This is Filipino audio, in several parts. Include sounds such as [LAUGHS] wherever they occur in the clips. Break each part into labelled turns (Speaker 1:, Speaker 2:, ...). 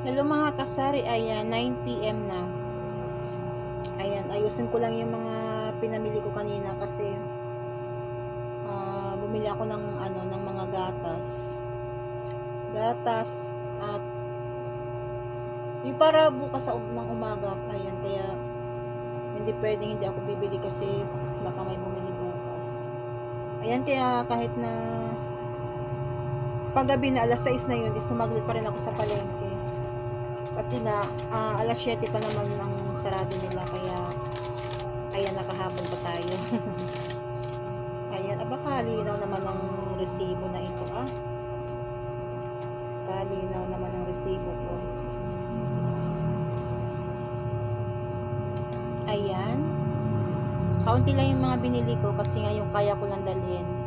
Speaker 1: Hello mga kasari, ayan, 9pm na. Ayan, ayusin ko lang yung mga pinamili ko kanina kasi ah, bumili ako ng ano ng mga gatas. Gatas at yung para bukas sa um- ng umaga, ayan, kaya hindi pwedeng hindi ako bibili kasi baka may bumili bukas. Ayan, kaya kahit na paggabi na alas 6 na yun, is sumaglit pa rin ako sa palengke. Kasi nga, ah, alas 7 pa naman ang sarado nila, kaya ayan, nakahabol pa tayo. [LAUGHS] ayan, aba kalinaw naman ang resibo na ito, ah. Kalinaw naman ang resibo ko. Ayan. Kaunti lang yung mga binili ko kasi nga yung kaya ko lang dalhin.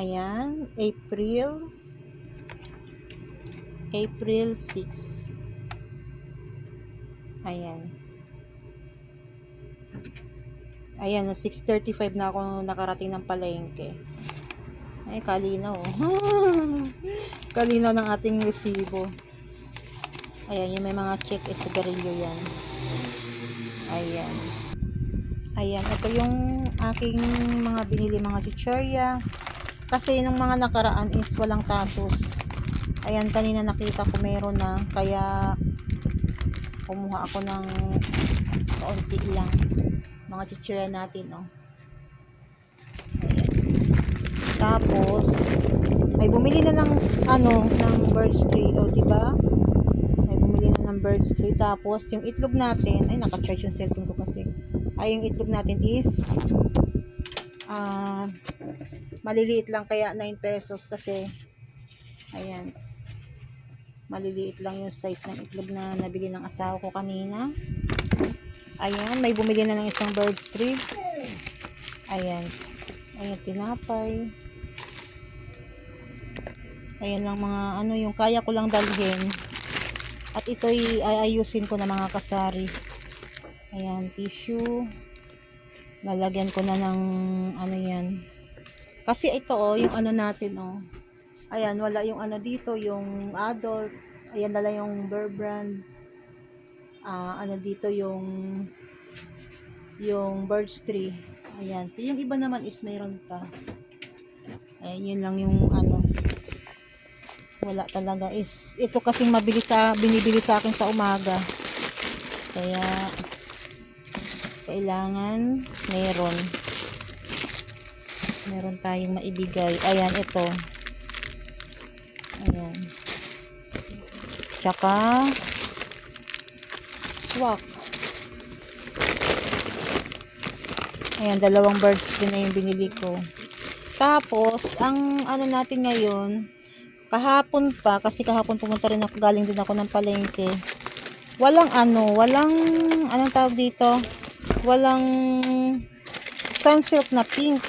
Speaker 1: Ayan, April April 6. Ayan. Ayan, 6.35 na ako nakarating ng palengke. Ay, kalinaw. oh. [LAUGHS] kalinaw ng ating resibo. Ayan, yung may mga check is sigarilyo yan. Ayan. Ayan, ito yung aking mga binili mga chichorya. Kasi nung mga nakaraan is walang tatos. Ayan, kanina nakita ko meron na. Kaya, kumuha ako ng kaunti lang. Mga chichirya natin, oh. Tapos, ay bumili na ng, ano, ng birds tree, oh, diba? Ay bumili na ng birds tree. Tapos, yung itlog natin, ay naka-charge yung cellphone ko kasi. Ay, yung itlog natin is, ah, maliliit lang kaya 9 pesos kasi ayan. Maliliit lang yung size ng itlog na nabili ng asawa ko kanina. Ayan may bumili na ng isang bird's tree ayan. Ayan tinapay. Ayan lang mga ano yung kaya ko lang dalhin. At ito'y ayayusin ko na mga kasari. Ayan tissue. Lalagyan ko na ng ano yan kasi ito oh, yung ano natin oh. Ayan, wala yung ano dito, yung adult. Ayan na lang yung Bear Brand. Ah, ano dito yung yung Birds Tree. Ayan. Yung iba naman is mayroon pa. Ayan, yun lang yung ano. Wala talaga is ito kasing mabili sa binibili sa akin sa umaga. Kaya kailangan meron meron tayong maibigay. Ayan, ito. Ayan. Tsaka, swak. Ayan, dalawang birds din na yung binili ko. Tapos, ang ano natin ngayon, kahapon pa, kasi kahapon pumunta rin ako, galing din ako ng palengke. Walang ano, walang, anong tawag dito? Walang sunsilk na pink.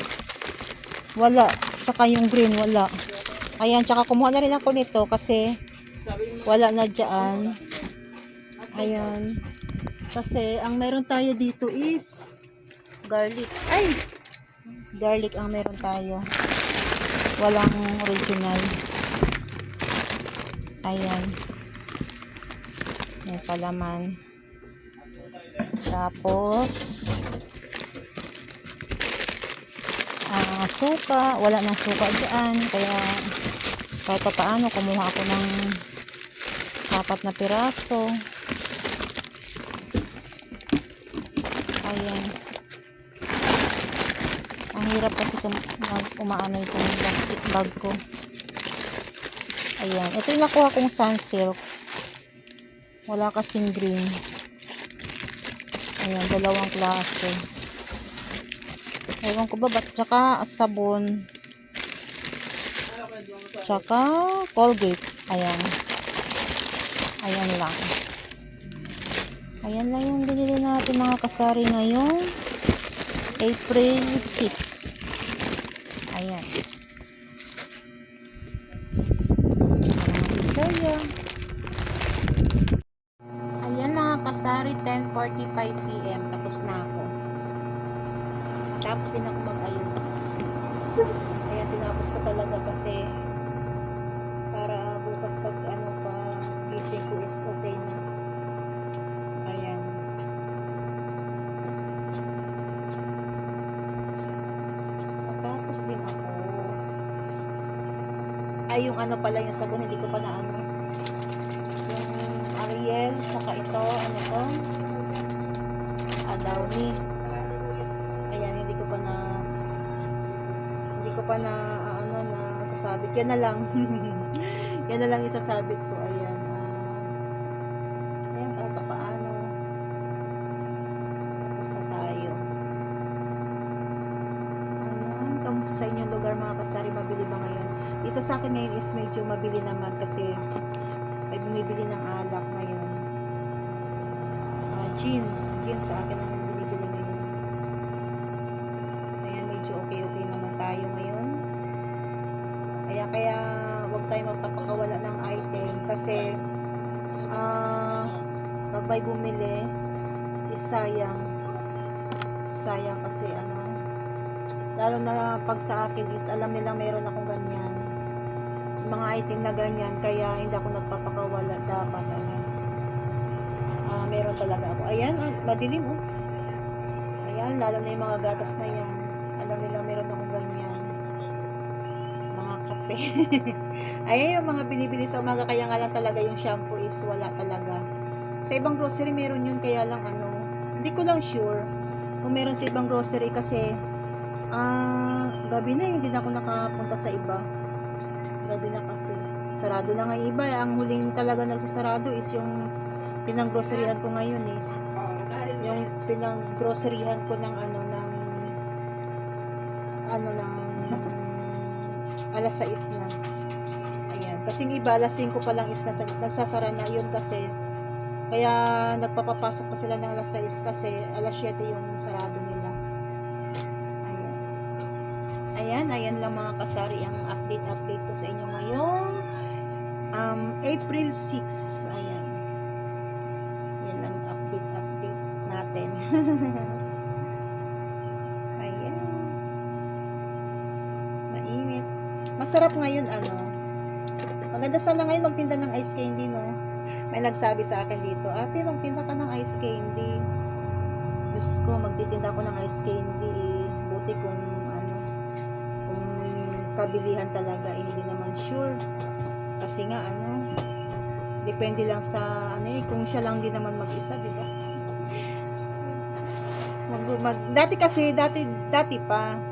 Speaker 1: Wala. Tsaka yung green, wala. Ayan, tsaka kumuha na rin ako nito kasi wala na dyan. Ayan. Kasi ang meron tayo dito is garlic. Ay! Garlic ang meron tayo. Walang original. Ayan. May palaman. Tapos, ah suka, wala nang suka dyan, kaya kahit pa paano, kumuha ako ng apat na piraso. Ayan. Ang hirap kasi tum umaano itong plastic bag ko. Ayan. Ito yung nakuha kong sunsilk. Wala kasing green. Ayan, dalawang klase. Ewan ko ba, ba't tsaka sabon. Tsaka Colgate. Ayan. Ayan lang. Ayan lang yung binili natin mga kasari ngayon. April 6. Ayan. Ayan mga kasari, 10.45pm. Tapos na ako. Tapos din ako mag-ayos. Kaya tinapos ko talaga kasi para bukas pag ano pa gising ko is okay na. Ayan. Natapos din ako. Ay, yung ano pala yung sabon, hindi ko pa na ano. Pa na ano na sasabit. Yan na lang. [LAUGHS] Yan na lang isasabit ko. Ayan. ah ayan, kahit pa paano. Tapos na tayo. Ayan. Kamusta sa inyong lugar mga kasari? Mabili ba ngayon? Dito sa akin ngayon is medyo mabili naman kasi may bumibili ng alak ngayon. Ah, gin. Gin sa akin ang Kaya huwag tayo magpapakawala ng item kasi ah pag may bumili is sayang. Sayang kasi ano lalo na pag sa akin is alam nilang meron akong ganyan. Mga item na ganyan kaya hindi ako nagpapakawala dapat ano. Ah meron talaga ako. Ayan ah, madilim oh. Ayan lalo na yung mga gatas na yan. Alam nila meron [LAUGHS] ayan yung mga binibili sa umaga kaya nga lang talaga yung shampoo is wala talaga. Sa ibang grocery meron yun kaya lang ano hindi ko lang sure kung meron sa ibang grocery kasi ah gabi na hindi na ako nakapunta sa iba. Gabi na kasi. Sarado na nga iba ang huling talaga nagsasarado is yung pinanggroceryhan ko ngayon eh. Yung pinanggroceryhan ko ng ano ng ano ng alas 6 na. Ayan. Kasing iba alas 5 pa lang is nasa, nagsasara na. Yun kasi kaya nagpapapasok pa sila ng alas 6 kasi alas 7 yung sarado nila. Ayan. Ayan ayan lang mga kasari ang update update ko sa inyo ngayong um, April 6 ayan masarap ngayon ano? Maganda sana ngayon magtinda ng ice candy no? May nagsabi sa akin dito ate magtinda ka ng ice candy. Diyos ko magtitinda ako ng ice candy eh. buti kung ano kung kabilihan talaga eh, hindi naman sure. Kasi nga ano depende lang sa ano eh kung siya lang din naman mag-isa di ba? [LAUGHS] Mag, mag, dati kasi dati dati pa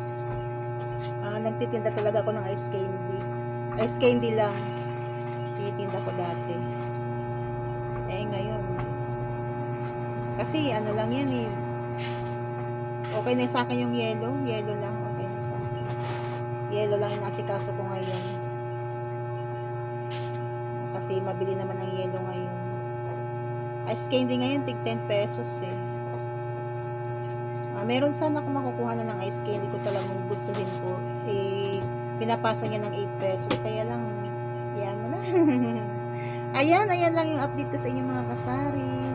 Speaker 1: nagtitinda talaga ako ng ice candy. Ice candy lang. Titinda ko dati. Eh ngayon. Kasi ano lang yan eh. Okay na sa akin yung yellow. Yellow lang. Okay na sa akin. Yellow lang yung nasikaso ko ngayon. Kasi mabili naman ang yellow ngayon. Ice candy ngayon tig 10 pesos eh Ah, meron sana akong makukuha na ng ice candy ko talagang gustuhin ko. Eh, pinapasa niya ng 8 pesos. Kaya lang, yan mo na. [LAUGHS] ayan, ayan lang yung update ko sa inyo mga kasari.